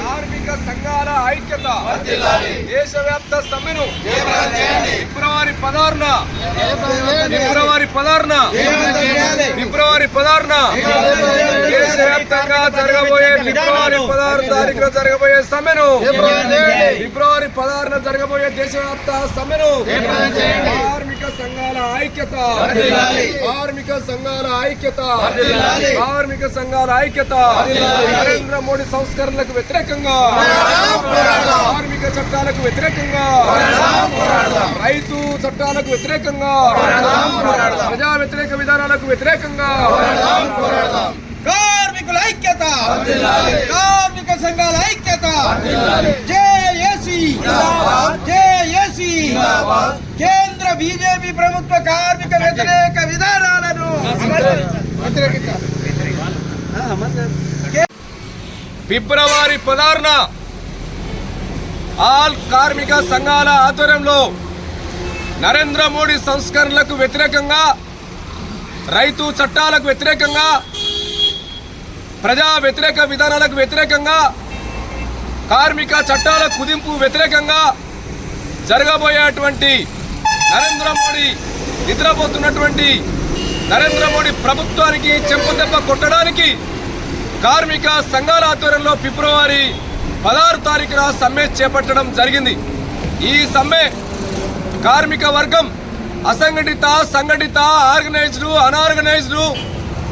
కార్మిక సంఘాల ఐక్యత. దేశవ్యాప్త సమ్మెను ఫిబ్రవరి పదహారున. ఫిబ్రవరి పదహారున. ఫిబ్రవరి పదహారున. దేశవ్యాప్తంగా జరగబోయే ఫిబ్రవరి పదహారు తారీఖున జరగబోయే సమ్మెను. ఫిబ్రవరి పదహారున జరగబోయే దేశవ్యాప్త సమ్మెను. కార్మిక సంఘాల ఐక్యత. కార్మిక సంఘాల ఐక్యత. కార్మిక సంఘాల ఐక్యత. నరేంద్ర మోడీ సంస్కరణలకు వ్యతిరేకంగా. కార్మిక చట్టాలకు వ్యతిరేకంగా. రైతు చట్టాలకు వ్యతిరేకంగా. ప్రజా వ్యతిరేక విధానాలకు వ్యతిరేకంగా. కార్మిక సంఘాల ఐక్యత. జేఏసీ జేఏసీ కేంద్ర బీజేపీ ప్రభుత్వ కార్మిక వ్యతిరేక విధానాలను ఫిబ్రవరి పదహారున ఆల్ కార్మిక సంఘాల ఆధ్వర్యంలో నరేంద్ర మోడీ సంస్కరణలకు వ్యతిరేకంగా రైతు చట్టాలకు వ్యతిరేకంగా ప్రజా వ్యతిరేక విధానాలకు వ్యతిరేకంగా కార్మిక చట్టాల కుదింపు వ్యతిరేకంగా జరగబోయేటువంటి నరేంద్ర మోడీ నిద్రపోతున్నటువంటి నరేంద్ర మోడీ ప్రభుత్వానికి చెంపదెబ్బ కొట్టడానికి కార్మిక సంఘాల ఆధ్వర్యంలో ఫిబ్రవరి పదహారు తారీఖున సమ్మె చేపట్టడం జరిగింది. ఈ సమ్మె కార్మిక వర్గం అసంఘటిత సంఘటిత ఆర్గనైజ్డ్ అనార్గనైజ్డ్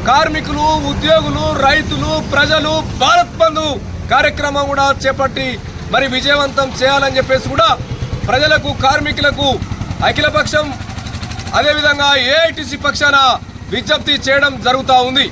కార్మికులు ఉద్యోగులు రైతులు ప్రజలు భారత్ బంధు కార్యక్రమం కూడా చేపట్టి మరి విజయవంతం చేయాలని చెప్పేసి కూడా ప్రజలకు కార్మికులకు అఖిలపక్షం అదేవిధంగా ఏఐటిసి పక్షాన విజ్ఞప్తి చేయడం జరుగుతూ ఉంది.